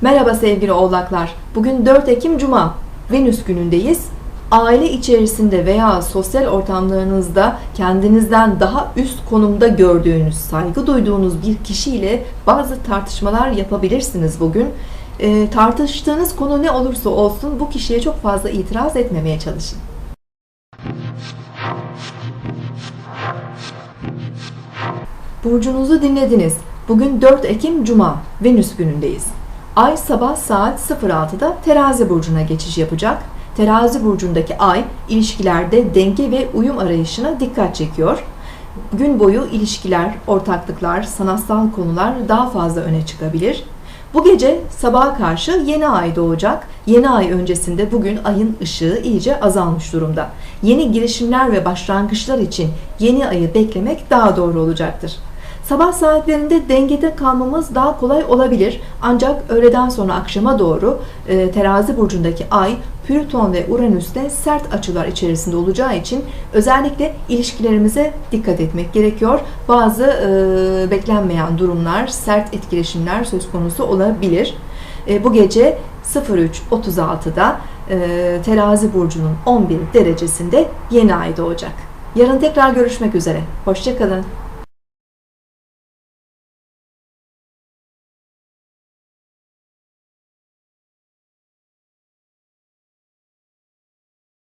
Merhaba sevgili oğlaklar. Bugün 4 Ekim Cuma. Venüs günündeyiz. Aile içerisinde veya sosyal ortamlarınızda kendinizden daha üst konumda gördüğünüz, saygı duyduğunuz bir kişiyle bazı tartışmalar yapabilirsiniz bugün. Ee, tartıştığınız konu ne olursa olsun bu kişiye çok fazla itiraz etmemeye çalışın. Burcunuzu dinlediniz. Bugün 4 Ekim Cuma, Venüs günündeyiz. Ay sabah saat 06'da Terazi burcuna geçiş yapacak. Terazi burcundaki ay ilişkilerde denge ve uyum arayışına dikkat çekiyor. Gün boyu ilişkiler, ortaklıklar, sanatsal konular daha fazla öne çıkabilir. Bu gece sabaha karşı yeni ay doğacak. Yeni ay öncesinde bugün ayın ışığı iyice azalmış durumda. Yeni girişimler ve başlangıçlar için yeni ayı beklemek daha doğru olacaktır. Sabah saatlerinde dengede kalmamız daha kolay olabilir. Ancak öğleden sonra akşama doğru e, terazi burcundaki ay Plüton ve Uranüs'te sert açılar içerisinde olacağı için özellikle ilişkilerimize dikkat etmek gerekiyor. Bazı e, beklenmeyen durumlar, sert etkileşimler söz konusu olabilir. E, bu gece 03.36'da e, terazi burcunun 11 derecesinde yeni ay doğacak. Yarın tekrar görüşmek üzere. Hoşçakalın.